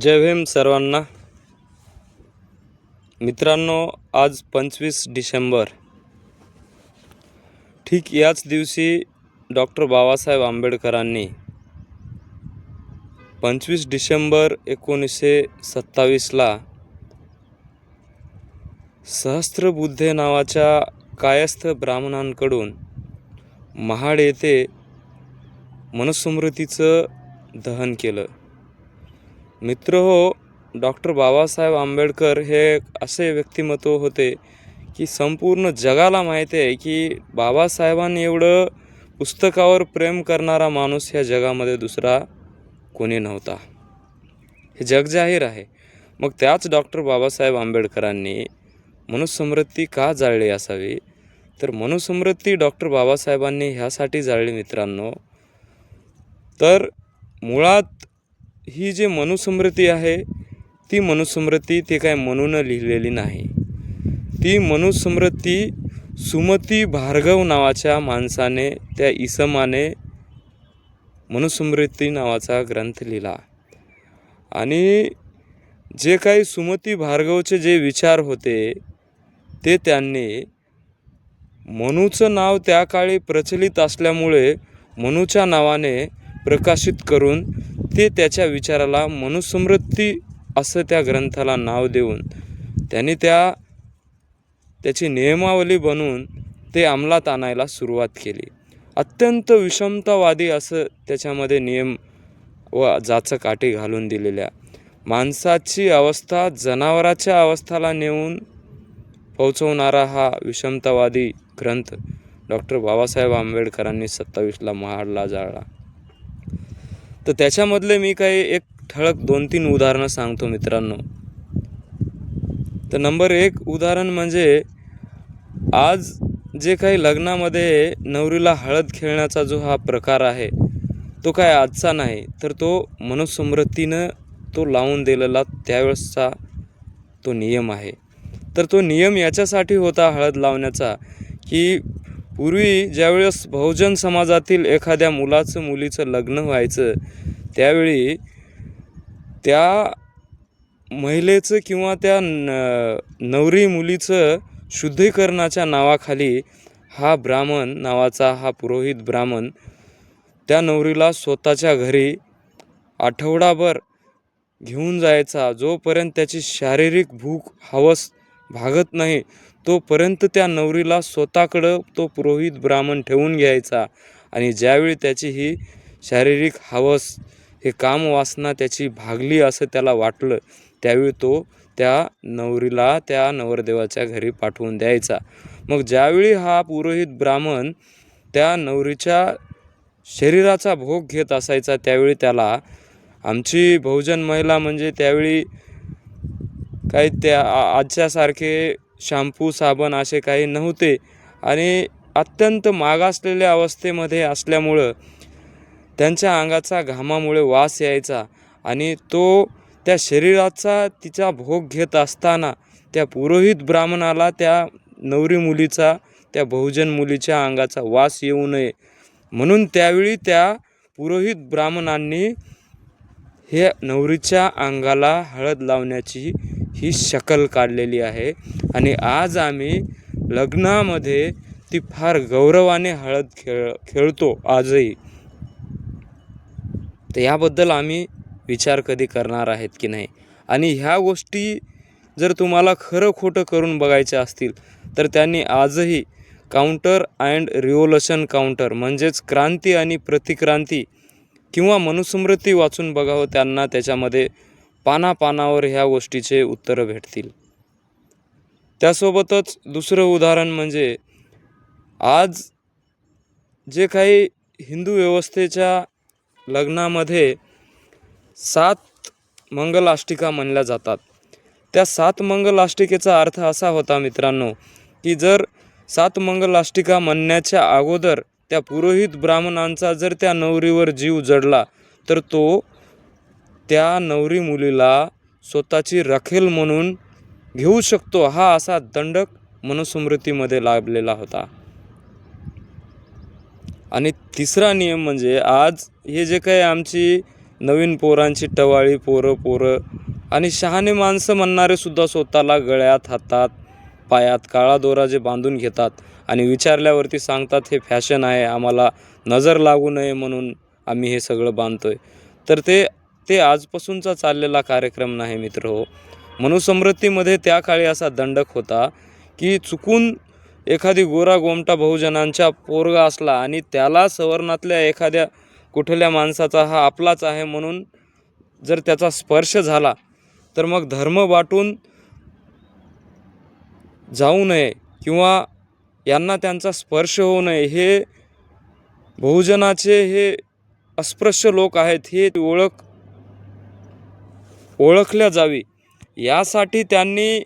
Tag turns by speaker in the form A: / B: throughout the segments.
A: जय भीम सर्वांना. मित्रांनो आज पंचवीस डिसेंबर. ठीक याच दिवशी डॉक्टर बाबासाहेब आंबेडकरांनी पंचवीस डिसेंबर एकोणीसशे सत्तावीसला सहस्त्रबुद्धे नावाच्या कायस्थ ब्राह्मणांकडून महाड येथे मनुस्मृतीचं दहन केलं. मित्र हो डॉक्टर बाबासाहेब आंबेडकर हे एक असे व्यक्तिमत्व होते की संपूर्ण जगाला माहिती आहे की बाबासाहेबांनी एवढं पुस्तकावर प्रेम करणारा माणूस ह्या जगामध्ये दुसरा कोणी नव्हता. हे जग जाहीर आहे. मग त्याच डॉक्टर बाबासाहेब आंबेडकरांनी मनुस्मृती का जाळली असावी? तर मनुस्मृती डॉक्टर बाबासाहेबांनी ह्यासाठी जाळली मित्रांनो. तर मुळात ही जी मनुस्मृती आहे ती मनुस्मृती ते काय म्हणून लिहिलेली नाही. ती मनुस्मृती सुमती भार्गव नावाच्या माणसाने त्या इसमाने मनुस्मृती नावाचा ग्रंथ लिहिला. आणि जे काही सुमती भार्गवचे जे विचार होते ते त्यांनी मनूचं नाव त्या काळी प्रचलित असल्यामुळे मनूच्या नावाने प्रकाशित करून ते त्याच्या विचाराला मनुस्मृती असं त्या ग्रंथाला नाव देऊन त्यांनी त्या त्याची नियमावली बनवून ते अंमलात आणायला सुरुवात केली. अत्यंत विषमतावादी असं त्याच्यामध्ये नियम व जाचकाठी घालून दिलेल्या. माणसाची अवस्था जनावराच्या अवस्थाला नेऊन पोहोचवणारा हा विषमतावादी ग्रंथ डॉक्टर बाबासाहेब आंबेडकरांनी सत्तावीसला महाडला जाळला. तर त्याच्यामधले मी काही एक ठळक दोन तीन उदाहरणं सांगतो मित्रांनो. तर नंबर एक उदाहरण म्हणजे आज जे काही लग्नामध्ये नवरीला हळद खेळण्याचा जो हा प्रकार आहे तो काय आजचा नाही तर तो मनुस्मृतीनं तो लावून दिलेला त्यावेळेसचा तो नियम आहे. तर तो नियम याच्यासाठी होता हळद लावण्याचा की पूर्वी ज्यावेळेस बहुजन समाजातील एखाद्या मुलाचं मुलीचं लग्न व्हायचं त्यावेळी त्या महिलेचं किंवा त्या न नवरी मुलीचं शुद्धीकरणाच्या नावाखाली हा ब्राह्मण नावाचा हा पुरोहित ब्राह्मण त्या नवरीला स्वतःच्या घरी आठवडाभर घेऊन जायचा जोपर्यंत त्याची शारीरिक भूक हवस भागत नाही तोपर्यंत त्या नवरीला स्वतःकडं तो पुरोहित ब्राह्मण ठेवून घ्यायचा. आणि ज्यावेळी त्याची ही शारीरिक हवस हे कामवासना त्याची भागली असं त्याला वाटलं त्यावेळी तो त्या नवरीला त्या नवरदेवाच्या घरी पाठवून द्यायचा. मग ज्यावेळी हा पुरोहित ब्राह्मण त्या नवरीच्या शरीराचा भोग घेत असायचा त्यावेळी त्याला आमची बहुजन महिला म्हणजे त्यावेळी काही त्या आ- आजच्यासारखे शॅम्पू साबण असे काही नव्हते. आणि अत्यंत मागासलेल्या अवस्थेमध्ये असल्यामुळं त्यांच्या अंगाचा घामामुळे वास यायचा आणि तो त्या शरीराचा तिचा भोग घेत असताना त्या पुरोहित ब्राह्मणाला त्या नवरी मुलीचा त्या बहुजन मुलीच्या अंगाचा वास येऊ नये. म्हणून त्यावेळी त्या पुरोहित ब्राह्मणांनी हे नवरीच्या अंगाला हळद लावण्याची ही शकल काढलेली आहे. आणि आज आम्ही लग्नामध्ये ती फार गौरवाने हळद खेळ खेळतो आजही. तर याबद्दल आम्ही विचार कधी करणार आहेत की नाही? आणि ह्या गोष्टी जर तुम्हाला खरं खोटं करून बघायच्या असतील तर त्यांनी आजही काउंटर अँड रिव्होल्युशन काउंटर म्हणजेच क्रांती आणि प्रतिक्रांती किंवा मनुस्मृती वाचून बघावं त्यांना त्याच्यामध्ये पानापानावर ह्या गोष्टीचे उत्तरं भेटतील. त्यासोबतच दुसरं उदाहरण म्हणजे आज जे काही हिंदू व्यवस्थेच्या लग्नामध्ये सात मंगलाष्टिका म्हणल्या जातात. त्या सात मंगलाष्टिकेचा अर्थ असा होता मित्रांनो की जर सात मंगलाष्टिका म्हणण्याच्या अगोदर त्या पुरोहित ब्राह्मणांचा जर त्या नवरीवर जीव जडला तर तो त्या नवरी मुलीला स्वतःची रखेल म्हणून घेऊ शकतो हा असा दंडक मनुस्मृतीमध्ये लाभलेला होता. आणि तिसरा नियम म्हणजे आज हे जे काही आमची नवीन पोरांची टवाळी पोरं पोरं आणि शहाणे माणसं म्हणणारे सुद्धा स्वतःला गळ्यात हातात पायात काळा दोरा जे बांधून घेतात आणि विचारल्यावरती सांगतात हे फॅशन आहे आम्हाला नजर लागू नये म्हणून आम्ही हे सगळं बांधतोय. तर ते ते आजपासूनचा चाललेला कार्यक्रम नाही मित्र हो. मनुसमृद्धीमध्ये त्या काळी असा दंडक होता की चुकून एखादी गोरा गोमटा बहुजनांच्या पोरगा असला आणि त्याला सवर्णातल्या एखाद्या कुठल्या माणसाचा हा आपलाच आहे म्हणून जर त्याचा स्पर्श झाला तर मग धर्म वाटून जाऊ नये किंवा यांना त्यांचा स्पर्श होऊ नये हे बहुजनाचे हे अस्पृश्य लोक आहेत हे ओळख ओळखल्या जावी. यासाठी त्यांनी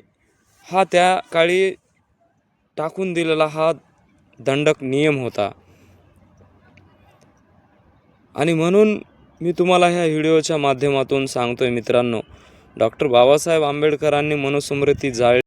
A: हा त्या काळी टाकून दिलेला हा दंडक नियम होता. आणि म्हणून मी तुम्हाला ह्या व्हिडिओच्या माध्यमातून सांगतोय मित्रांनो डॉक्टर बाबासाहेब आंबेडकरांनी मनुस्मृती जाळ